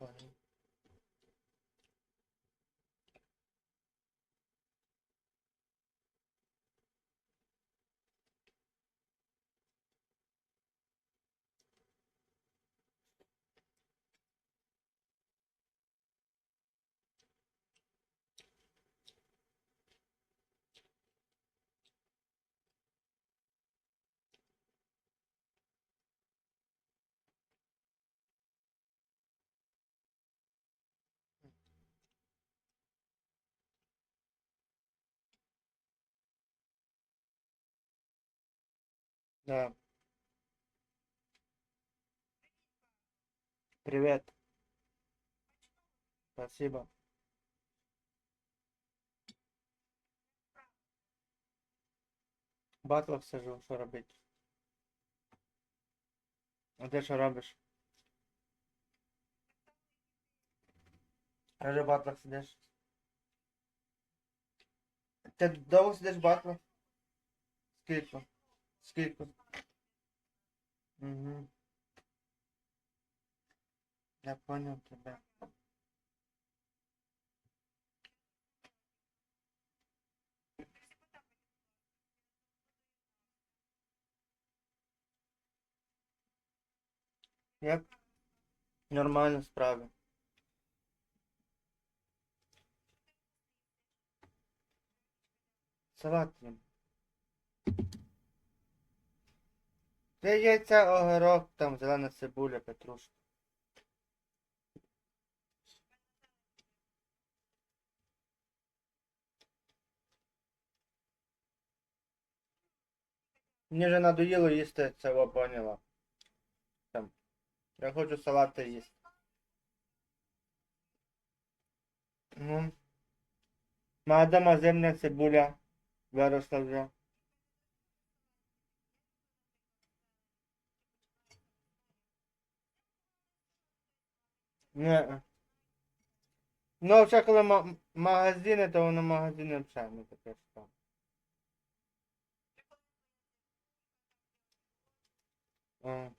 Понял. Да. Привет. Спасибо. Батлах сижу, що робити? А ти що робиш? Каже, в батлах сидиш. Ти довго сидиш батлах? Скільки? Скільки? Угу. Я понял тебя. Я нормально справи. Салат їм. Це яйця, огірок, там зелена цибуля, петрушка. Мені вже надоїло їсти цього поняла. Там. Я хочу салати їсти. Ну. Моя дома зимня цибуля. Виросла вже. Не. Ну, вже коли ма- магазини, то воно магазини взагалі не таке що. А.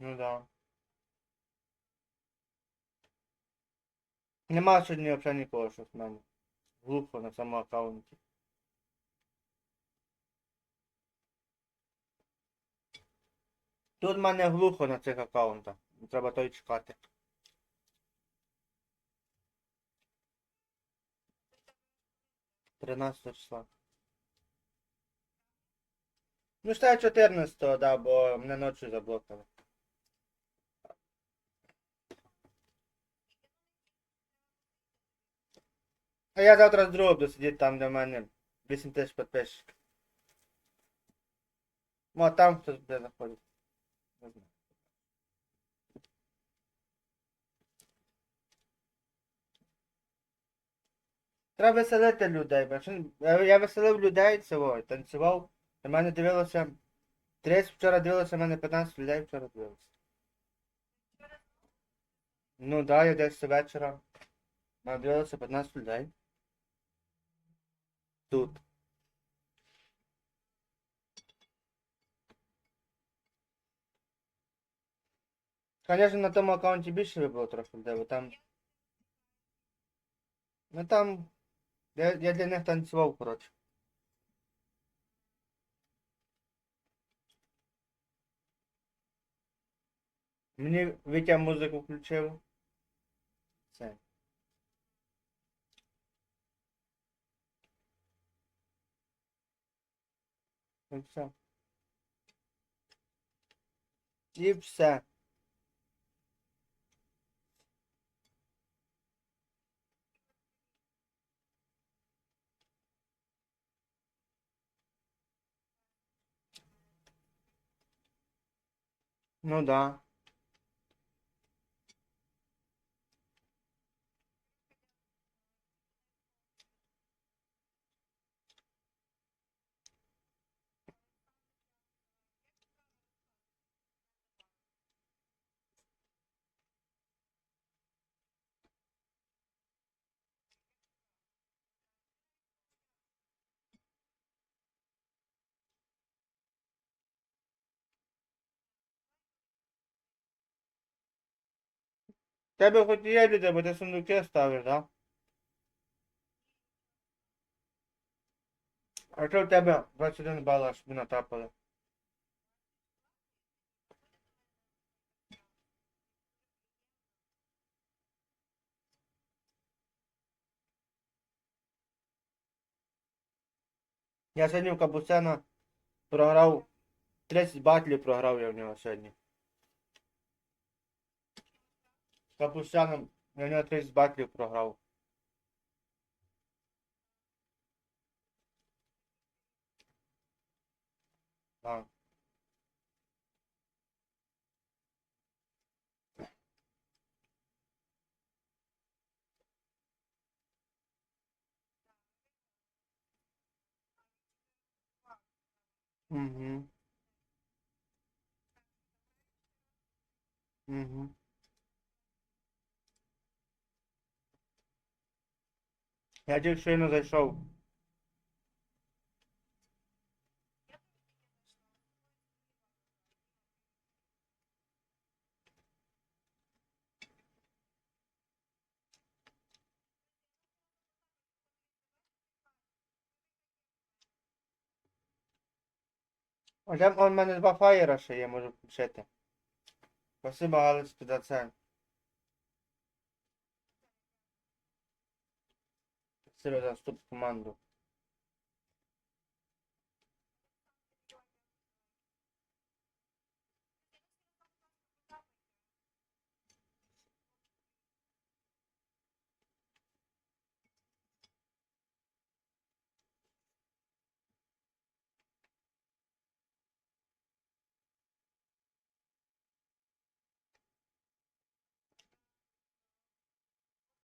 Ну да. Нема сьогодні взагалі нікого, що з мене. Глупо на цьому аккаунті. Тут в мене глухо на цих аккаунтах. Треба той чекати. Тринадцятого числа. Ну, считай 14, да, бо мене ночі заблокали. А я завтра з другом буду сидіти там, де в мене 8 тисяч підписчиків. А там хтось буде заходити. Треба веселити людей. Я веселив людей цього, танцював. На мене дивилося. 30 вчора дивилося, в мене 15 людей вчора дивилося. Ну да, я десь вечора. Мене дивилося 15 людей. Тут. Конечно, на тому аккаунті більше було трохи людей, бо там. Ну там. Я, я для них танцював, коротше. Мені Вітя музику включив. Все. І все. І все. Ну да. Тебе хоч є люди, бо ти сундуки ставиш, да? А що в тебе 21 бал аж тобі натапали? Я сьогодні в Кабуцена програв 30 батлів програв я в нього сьогодні. Я в нього 30 батлів програв. Так. Угу. Угу. Я тільки щойно зайшов. Он в мене два фаєра ще є, можу включити. Спасибо, Галич, за це. Вступ в команду.